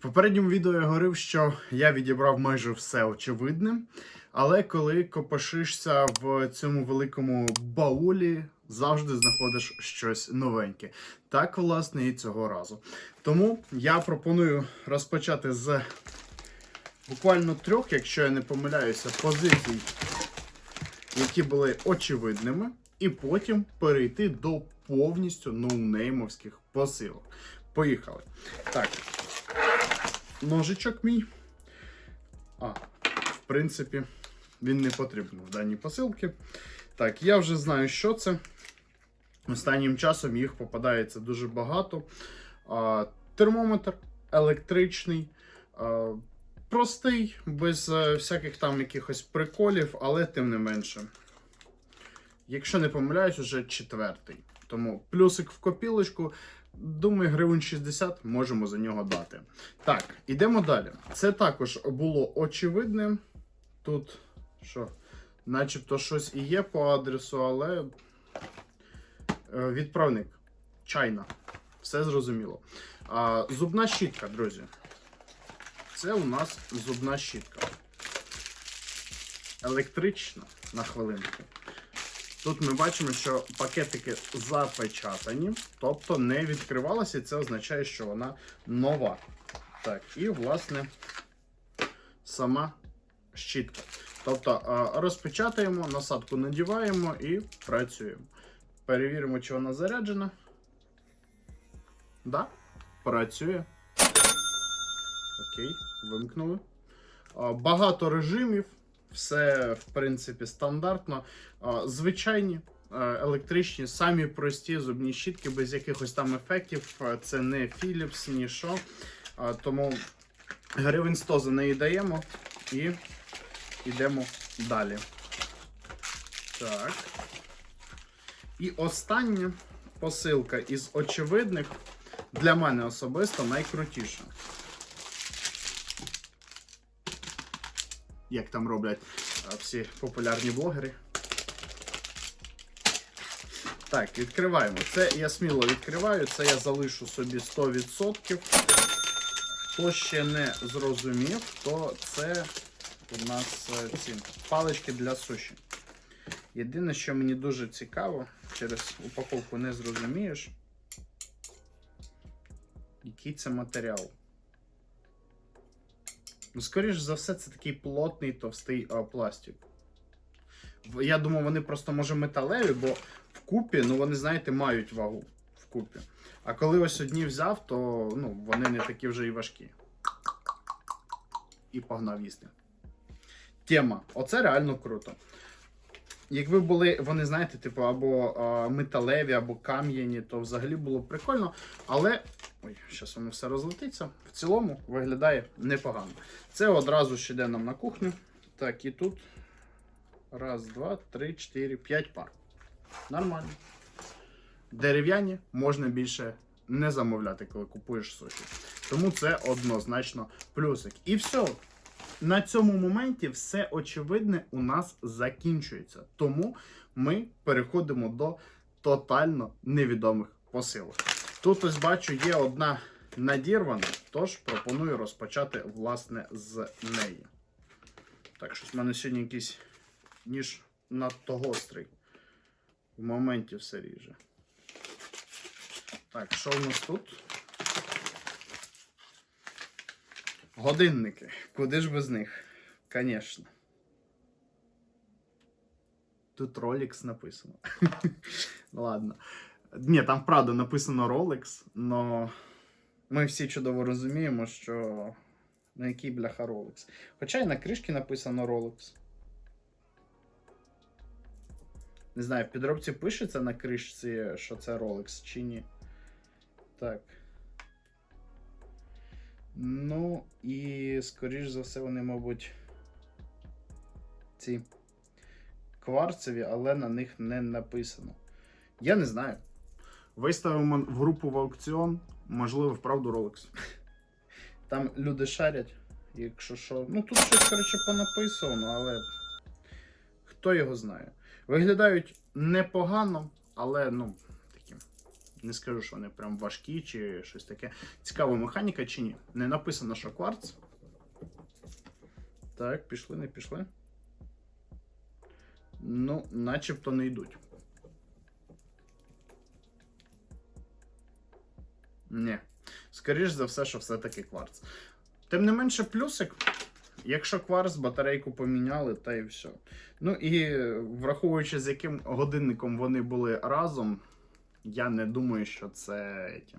попередньому відео я говорив, що я відібрав майже все очевидне, але коли копошишся в цьому великому баулі, завжди знаходиш щось новеньке. Так, власне, і цього разу. Тому я пропоную розпочати з буквально трьох, якщо я не помиляюся, позицій, які були очевидними, і потім перейти до повністю ноунеймовських посилок. Поїхали. Так, ножичок мій. А, в принципі, він не потрібен в даній посилці. Так, я вже знаю, що це. Останнім часом їх попадається дуже багато. А, термометр електричний, а, простий, без е, всяких там якихось приколів, але тим не менше. Якщо не помиляюсь, уже четвертий. Тому плюсик в копілочку. Думаю, гривень 60 можемо за нього дати. Так, ідемо далі. Це також було очевидним. Тут що, начебто щось і є по адресу, але е, відправник. Чайна. Все зрозуміло. А, зубна щітка, друзі. Це у нас зубна щітка. Електрична на хвилинку. Тут ми бачимо, що пакетики запечатані, тобто не відкривалася, і це означає, що вона нова. Так, і, власне, сама щітка. Тобто розпечатаємо, насадку надіваємо і працюємо. Перевіримо, чи вона заряджена. Да, працює. Окей, вимкнули. Багато режимів. Все, в принципі, стандартно. Звичайні е, електричні, самі прості зубні щітки, без якихось там ефектів. Е, Це не Philips, ні що. Тому гривень 100 за неї даємо і йдемо далі. Так. І остання посилка із очевидних для мене особисто найкрутіша. Як там роблять всі популярні блогери. Так, відкриваємо. Це я сміло відкриваю, це я залишу собі 100%. Хто ще не зрозумів, то це у нас е, ці палички для суші. Єдине, що мені дуже цікаво, через упаковку не зрозумієш, який це матеріал. Ну, скоріш за все, це такий плотний товстий а, пластик. Я думаю, вони просто може металеві, бо вкупі, ну вони, знаєте, мають вагу вкупі. А коли ось одні взяв, то ну, вони не такі вже і важкі. І погнав їсти. Тема. Оце реально круто. Якби були, вони, знаєте, типу, або а, металеві, або кам'яні, то взагалі було б прикольно. Але. Ой, зараз воно все розлетиться. В цілому виглядає непогано. Це одразу ж йде нам на кухню. Так, і тут. Раз, два, три, чотири, п'ять пар. Нормально. Дерев'яні можна більше не замовляти, коли купуєш суші. Тому це однозначно плюсик. І все. На цьому моменті все очевидне у нас закінчується. Тому ми переходимо до тотально невідомих посилок. Тут ось бачу, є одна надірвана, тож пропоную розпочати власне з неї. Так, щось в мене сьогодні якийсь ніж надто гострий. В моменті все ріже. Так, що в нас тут? Годинники. Куди ж без них? Звісно. Тут Rolex написано. Ладно. Ні, там правда написано Rolex, але ми всі чудово розуміємо, що на який бляха Rolex. Хоча і на кришці написано Rolex. Не знаю, в підробці пишеться на кришці, що це Rolex чи ні. Так. Ну, і, скоріш за все, вони, мабуть, ці кварцеві, але на них не написано. Я не знаю. Виставимо в групу в аукціон, можливо, вправду Rolex. Там люди шарять, якщо що. Ну тут щось, коротше, понаписано, але хто його знає. Виглядають непогано, але ну, такі Не скажу, що вони прям важкі чи щось таке. Цікава механіка чи ні. Не написано, що кварц. Так, пішли, не пішли. Ну, начебто не йдуть. Ні. Скоріш за все, що все-таки кварц. Тим не менше, плюсик. Якщо кварц, батарейку поміняли, та і все. Ну і враховуючи, з яким годинником вони були разом, я не думаю, що це ті,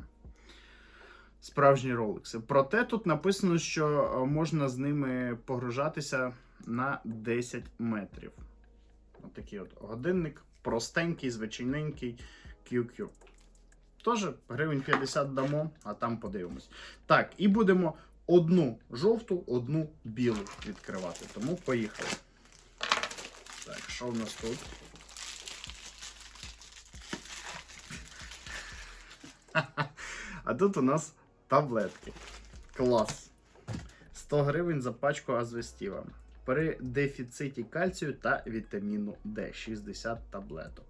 справжні роликси. Проте тут написано, що е, можна з ними погружатися на 10 метрів. Отакий от годинник, простенький, звичайненький QQ. Тож, гривень 50 дамо, а там подивимось. Так, і будемо одну жовту, одну білу відкривати. Тому поїхали. Так, що в нас тут? А тут у нас таблетки. Клас. 100 гривень за пачку азвестіва. При дефіциті кальцію та вітаміну Д 60 таблеток.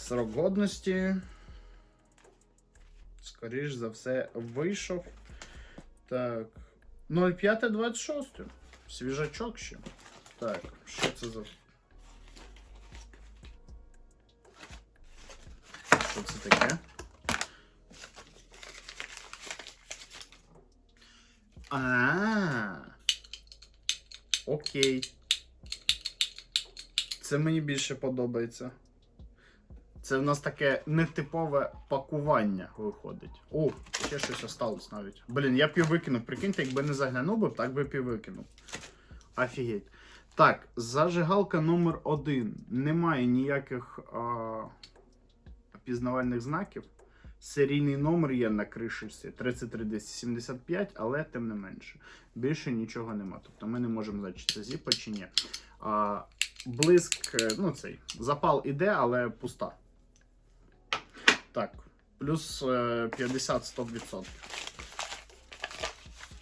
Срок годності. Скоріш за все, вийшов. Так. 05.26. Свіжачок ще. Так, що це за. Що це таке? А. Окей. Це мені більше подобається. Це в нас таке нетипове пакування виходить. О, ще щось осталось навіть. Блін, я б викинув. Прикиньте, якби не заглянув би, так би б і викинув. Офігеть. Так, зажигалка номер один. Немає ніяких а, пізнавальних знаків. Серійний номер є на кришці 33275, але тим не менше. Більше нічого нема. Тобто ми не можемо знати, чи це зіпа чи ні. А, блиск, е, ну цей, запал іде, але пуста. Так, плюс е, 50-100%.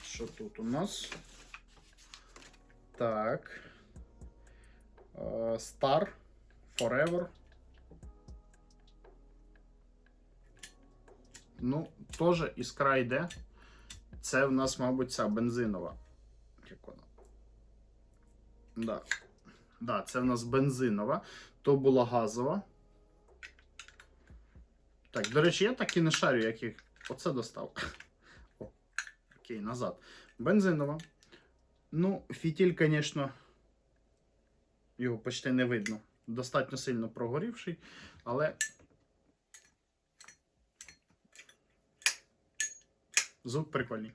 Що тут у нас? Так. Е, Star Forever. Ну, теж іскра йде. Це в нас, мабуть, ця бензинова. Як вона? Да. Да, це в нас бензинова. То була газова. Так, до речі, я так і не шарю, як їх. Оце достав. О, окей, назад. Бензинова. Ну, фітіль, звісно, його почти не видно. Достатньо сильно прогорівший, але. Звук прикольний.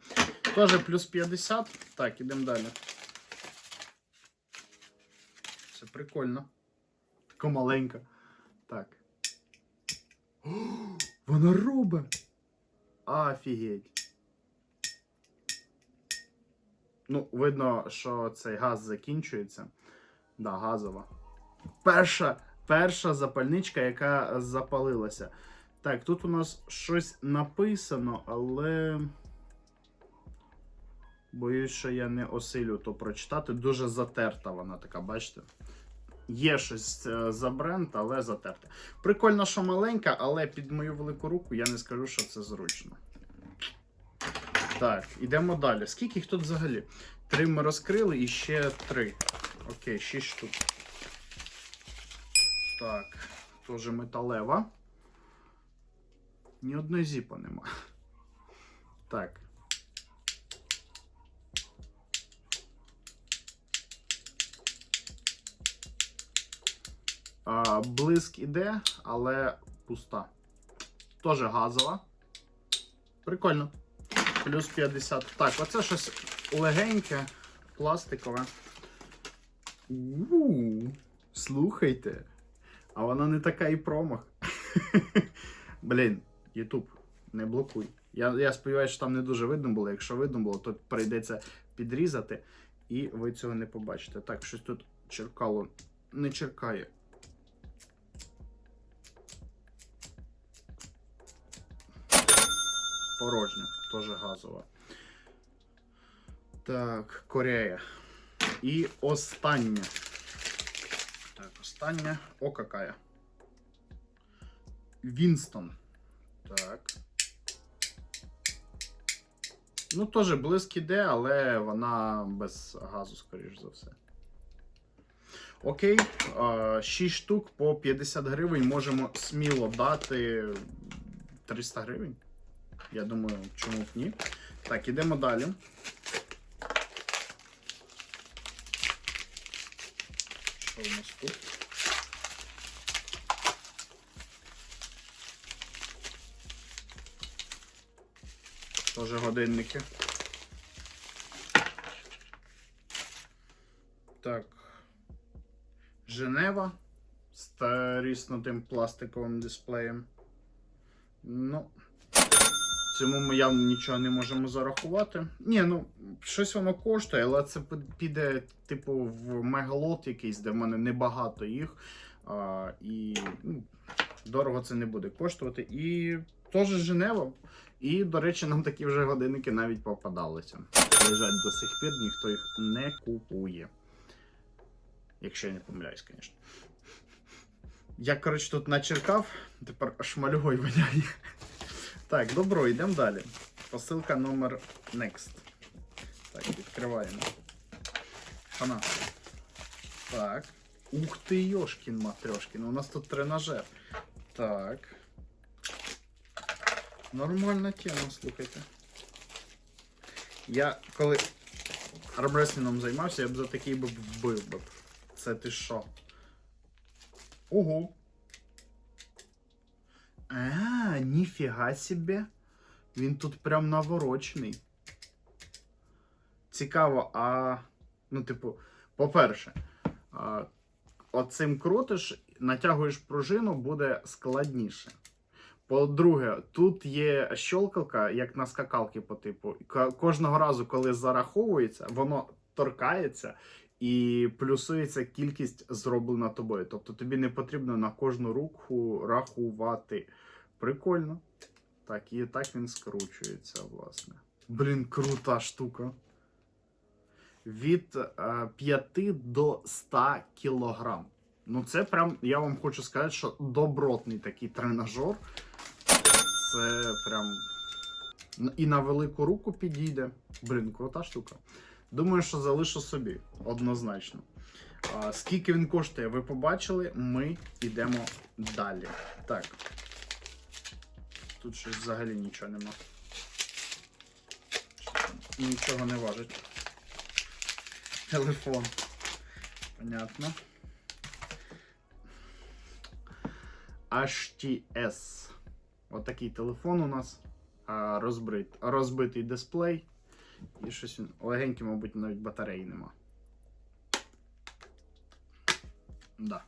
Тоже плюс 50. Так, ідемо далі. Це прикольно. Така маленька. Так. Вона робить. Офігеть. Ну, видно, що цей газ закінчується. Да, газова. Перша, перша запальничка, яка запалилася. Так, тут у нас щось написано, але. Боюсь, що я не осилю то прочитати. Дуже затерта вона така, бачите? Є щось е, за бренд, але затерте. Прикольно, що маленька, але під мою велику руку я не скажу, що це зручно. Так, ідемо далі. Скільки їх тут взагалі? Три ми розкрили і ще три. Окей, шість штук. Так, теж металева. Ні одної зіпа нема. Так. Блиск іде, але пуста. Тоже газова. Прикольно. Плюс 50. Так, оце щось легеньке, пластикове. у слухайте. А вона не така і промах. Блін, Ютуб, не блокуй. Я, я сподіваюся, що там не дуже видно було. Якщо видно було, то прийдеться підрізати, і ви цього не побачите. Так, щось тут черкало не черкає. Порожня, теж газова. Так, Корея. І остання. Так, остання. О, какая. Вінстон. Так. Ну, теж блиск іде, але вона без газу, скоріш за все. Окей, 6 штук по 50 гривень можемо сміло дати 300 гривень. Я думаю, чому б ні. Так, ідемо далі. Що у нас тут? Тоже годинники. Так. Женева з тріснутим пластиковим дисплеєм. Ну, цьому ми явно нічого не можемо зарахувати. Ні, ну, щось воно коштує, але це піде, типу, в мегалот якийсь, де в мене небагато їх. А, і ну, дорого це не буде коштувати. І теж Женева. І, до речі, нам такі вже годинники навіть попадалися. Лежать до сих пір, ніхто їх не купує. Якщо я не помиляюсь, звісно. Я, коротше, тут начеркав, тепер шмальгой воняє. Так, добро, йдемо далі. Посилка номер Next. Так, відкриваємо. Хана. Так. Ух ти, Йошкін Матрьошкін. У нас тут тренажер. Так. Нормальна тема, слухайте. Я коли армреслінгом займався, я б за такий би вбив би. Це ти що? Ого. А, ніфіга собі. Він тут прям наворочений. Цікаво, а. Ну, типу, по-перше, оцим крутиш, натягуєш пружину, буде складніше. По-друге, тут є щелкалка, як на скакалки по типу. Кожного разу, коли зараховується, воно торкається і плюсується кількість зроблена тобою. Тобто тобі не потрібно на кожну руку рахувати. Прикольно. Так, і так він скручується, власне. Блін, крута штука. Від е, 5 до 100 кілограм. Ну, це прям, я вам хочу сказати, що добротний такий тренажер. Це прям. І на велику руку підійде. Блін, крута штука. Думаю, що залишу собі однозначно. А, скільки він коштує, ви побачили. Ми йдемо далі. Так. Тут щось взагалі нічого нема. Нічого не важить. Телефон. Понятно. HTS. Отакий телефон у нас. Розбит, розбитий дисплей. І щось він легенький, мабуть, навіть батареї нема. Да.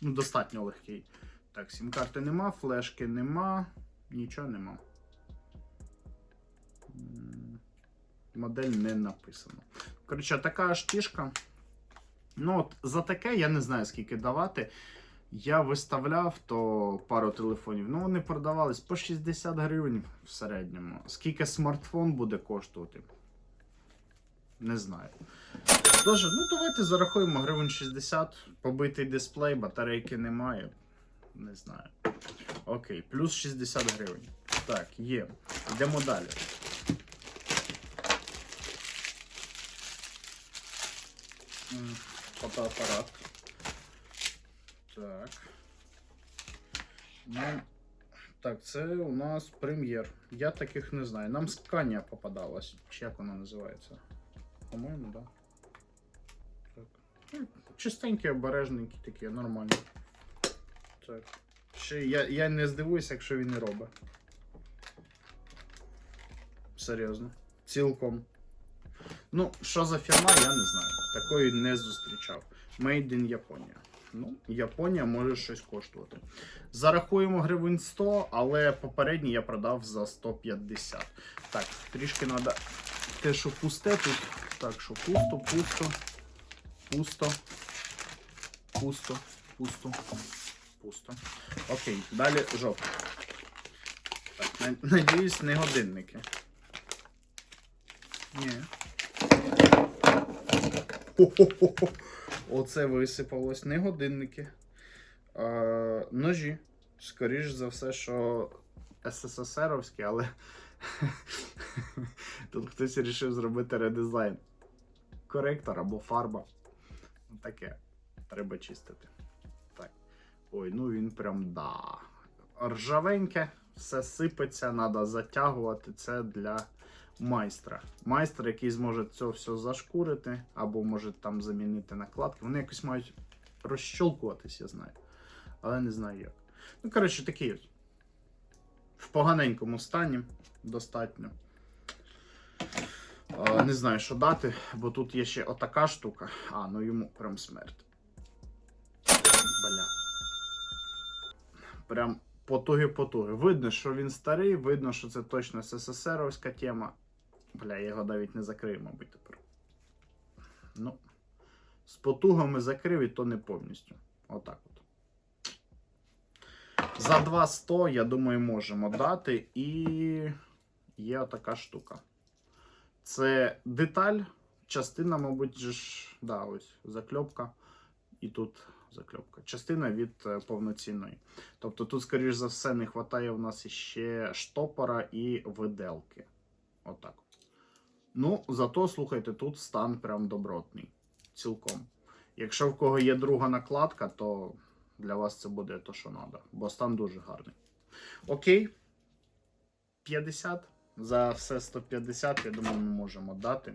Ну, достатньо легкий. Так, сім-карти нема, флешки нема, нічого нема. Модель не написано. Коротше, така штішка. Ну, от за таке я не знаю, скільки давати. Я виставляв то пару телефонів. Ну, вони продавались по 60 гривень в середньому. Скільки смартфон буде коштувати? Не знаю. Тож, ну давайте зарахуємо гривень 60, побитий дисплей, батарейки немає. Не знаю. Окей, плюс 60 гривень. Так, є. Йдемо далі. Фотоапарат. Так. Ну, так, це у нас прем'єр. Я таких не знаю. Нам скання попадалось. Чи як воно називається? По-моєму. Да. Так. Ну, Чистенькі, обережненькі такі, нормальні. Так. Ще я, я не здивуюся, якщо він не робить. Серйозно. Цілком. Ну, що за фірма, я не знаю. Такої не зустрічав. Made in Японія. Ну, Японія може щось коштувати. Зарахуємо гривень 100, але попередній я продав за 150. Так, трішки треба те, що пусте тут. Так, що пусто, пусто, пусто, пусто, пусто, пусто. Окей, далі жовт. Так, надіюсь, не годинники. Ні. Хо-хо-хо. Оце висипалось. Не годинники. А, ножі. скоріш за все, що СССРовський, але тут хтось вирішив зробити редизайн. Коректор або фарба. Таке. Треба чистити. Так. Ой, ну він прям да. Ржавеньке, все сипеться, треба затягувати. Це для майстра. Майстер, який зможе це все зашкурити, або може там замінити накладки. Вони якось мають розщолкуватись, я знаю. Але не знаю як. Ну, коротше, такий. В поганенькому стані достатньо. Не знаю, що дати, бо тут є ще отака штука. А, ну йому прям смерть. Бля. Прям потуги-потуги. Видно, що він старий, видно, що це точно СССРовська тема. Бля, я його навіть не закрию, мабуть, тепер. Ну, з потугами закрив і то не повністю. Отак от. За 200, я думаю, можемо дати. І є отака штука. Це деталь, частина, мабуть, ж, да, ось закльопка. І тут закльопка. Частина від е, повноцінної. Тобто тут, скоріш за все, не вистачає в нас іще штопора і виделки. Отак. Ну, зато, слухайте, тут стан прям добротний. Цілком. Якщо в кого є друга накладка, то для вас це буде то, що треба. Бо стан дуже гарний. Окей. 50. За все 150, я думаю, ми можемо дати.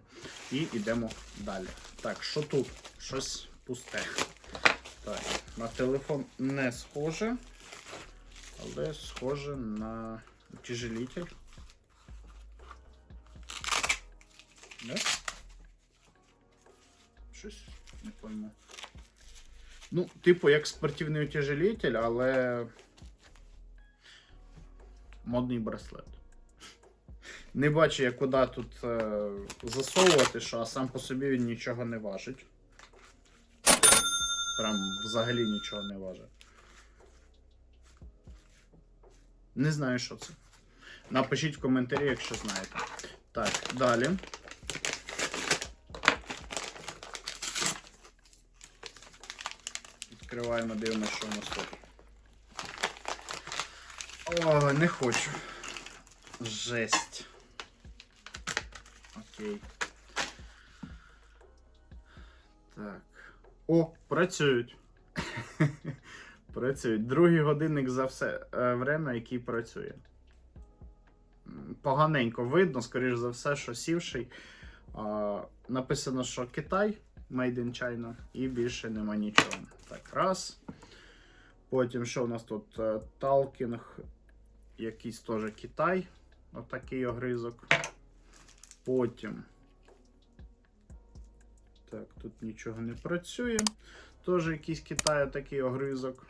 І йдемо далі. Так, що тут? Щось пусте. Так, на телефон не схоже, але схоже на утяжелитель. Да? Щось не пойму. Ну, типу, як спортивний утяжелитель, але модний браслет. Не бачу, як куди тут е, засовувати, що, а сам по собі він нічого не важить. Прям взагалі нічого не важить. Не знаю, що це. Напишіть в коментарі, якщо знаєте. Так, далі. Відкриваємо, дивимося, що у нас тут. О, не хочу. Жесть. Окей. Так. О, працюють. працюють. Другий годинник за все е, время, який працює. Поганенько видно, скоріш за все, що сівший. А, написано, що Китай, Made in China, і більше нема нічого. Так, раз. Потім, що у нас тут? Е, Талкінг, якийсь теж Китай. Отакий огризок. Потім. Так, тут нічого не працює. Теж якийсь Китай такий огризок.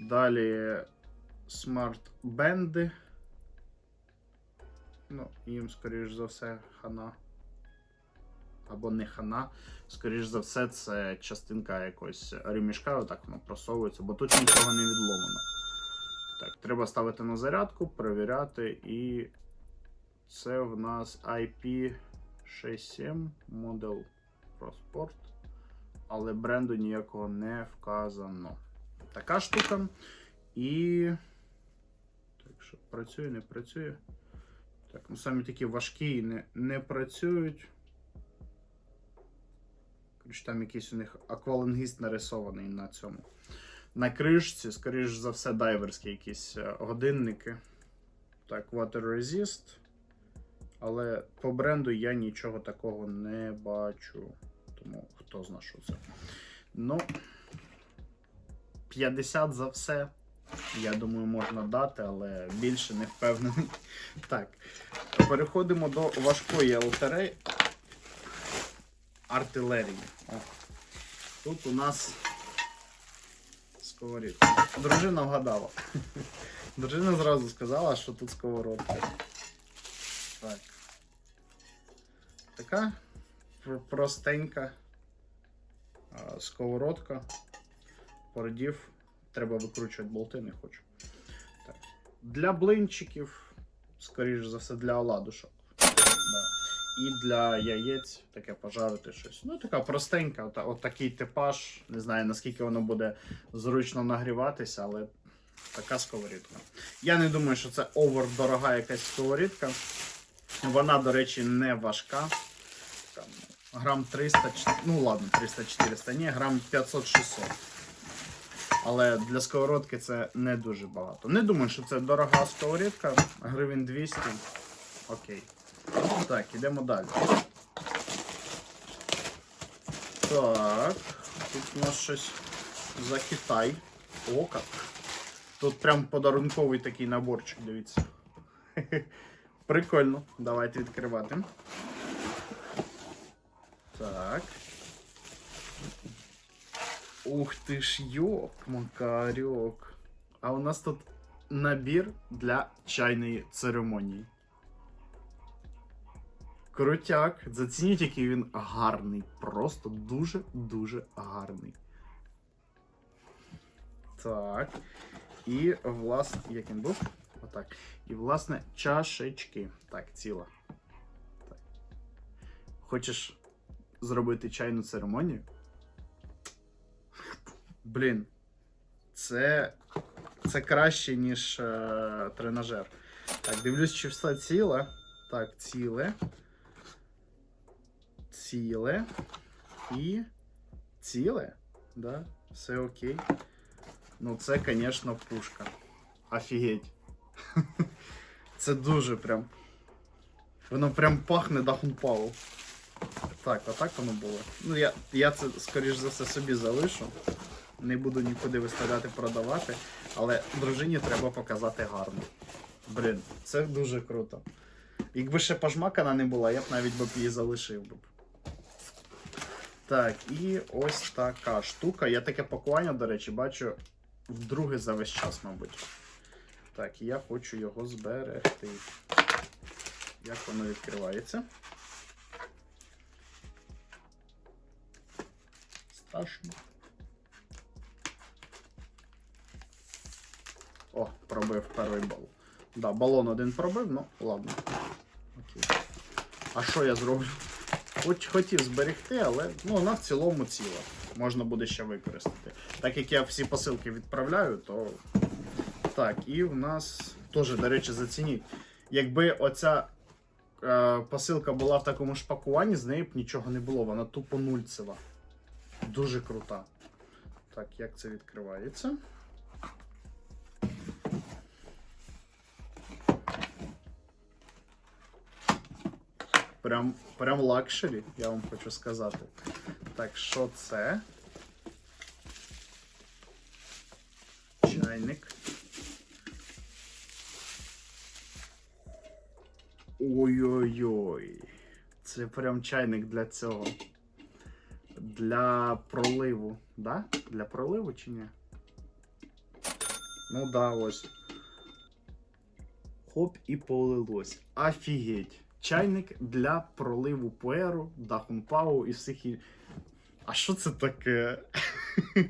Далі смарт-бенди. Ну, їм, скоріш за все, хана. Або не хана. Скоріш за все, це частинка якогось ремішка, отак воно просовується, бо тут нічого не відломано. Так, треба ставити на зарядку, перевіряти, і це в нас IP67 Model Pro але бренду ніякого не вказано. Така штука. І. Так що працює, не працює. Так, ну самі такі важкі не, не працюють. Коротше, там якийсь у них аквалангіст нарисований на цьому. На кришці, скоріш за все, дайверські якісь е, годинники. Так, Water Resist. Але по бренду я нічого такого не бачу. Тому хто зна, що це. Ну, 50 за все. Я думаю, можна дати, але більше не впевнений. Так. Переходимо до важкої лотереї. Артилерії. Тут у нас сковорідка. Дружина вгадала. Дружина зразу сказала, що тут сковородка. Так. Така простенька сковородка. Породів. Треба викручувати болти, не хочу. Так. Для блинчиків, скоріш за все, для оладушок. Да. І для яєць таке пожарити щось. Ну, така простенька, от, от такий типаж. Не знаю, наскільки воно буде зручно нагріватися, але Така сковорідка. Я не думаю, що це овер дорога якась сковорідка. Вона, до речі, не важка. Там, грам 300, ну ладно, 300-400, ні, грам 500-600. Але для сковородки це не дуже багато. Не думаю, що це дорога сковорідка, гривень 200. Окей. Так, ідемо далі. Так, тут у нас щось за Китай. О, як. Тут прям подарунковий такий наборчик, дивіться. Прикольно. Давайте відкривати. Так. Ух ти ж, йоп, макарьок. А у нас тут набір для чайної церемонії. Крутяк. Зацініть, який він гарний. Просто дуже-дуже гарний. Так. І, власне, як він був? Отак. І, власне, чашечки. Так, ціла. Так. Хочеш зробити чайну церемонію? Блін. Це. Це краще, ніж е, тренажер. Так, дивлюсь, чи все ціле. Так, ціле. Ціле. І. Ціле? Да, все окей. Ну, це, звісно, пушка. Офігеть. Це дуже прям. Воно прям пахне Дахунпау. Так, отак воно було. Ну, я, я це, скоріш за все, собі залишу. Не буду нікуди виставляти, продавати. Але дружині треба показати гарно. Блін, це дуже круто. Якби ще пожмакана не була, я б навіть б її залишив. Так, і ось така штука. Я таке пакування, до речі, бачу вдруге за весь час, мабуть. Так, я хочу його зберегти. Як воно відкривається? Страшно. О, пробив перший бал. Да, балон один пробив, ну ладно. Окей. А що я зроблю? Хоч хотів зберегти, але ну, вона в цілому ціла. Можна буде ще використати. Так як я всі посилки відправляю, то. Так, і в нас теж, до речі, зацініть. Якби оця е, посилка була в такому ж пакуванні, з неї б нічого не було. Вона тупо нульцева. Дуже крута. Так, як це відкривається? Прям, прям лакшері, я вам хочу сказати. Так, що це? Чайник. Ой-ой-ой. Це прям чайник для цього. Для проливу. Да? Для проливу чи ні? Ну да, ось. Хоп і полилось. Офігеть. Чайник для проливу пуеру, дахунпау і всіх і. А що це таке?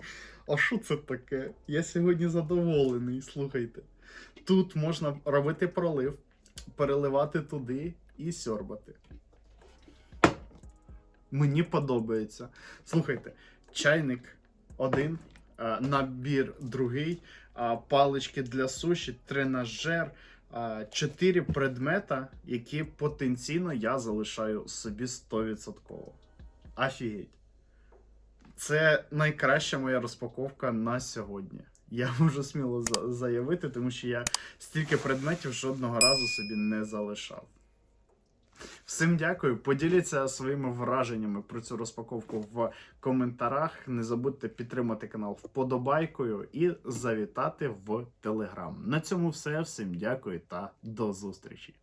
А що це таке? Я сьогодні задоволений, слухайте. Тут можна робити пролив, переливати туди і сьорбати. Мені подобається. Слухайте, чайник один, набір другий, палички для суші, тренажер, а, чотири предмета, які потенційно я залишаю собі 100%. Офігеть. Це найкраща моя розпаковка на сьогодні. Я можу сміло заявити, тому що я стільки предметів жодного разу собі не залишав. Всім дякую. Поділіться своїми враженнями про цю розпаковку в коментарях. Не забудьте підтримати канал вподобайкою і завітати в Телеграм. На цьому все. Всім дякую та до зустрічі.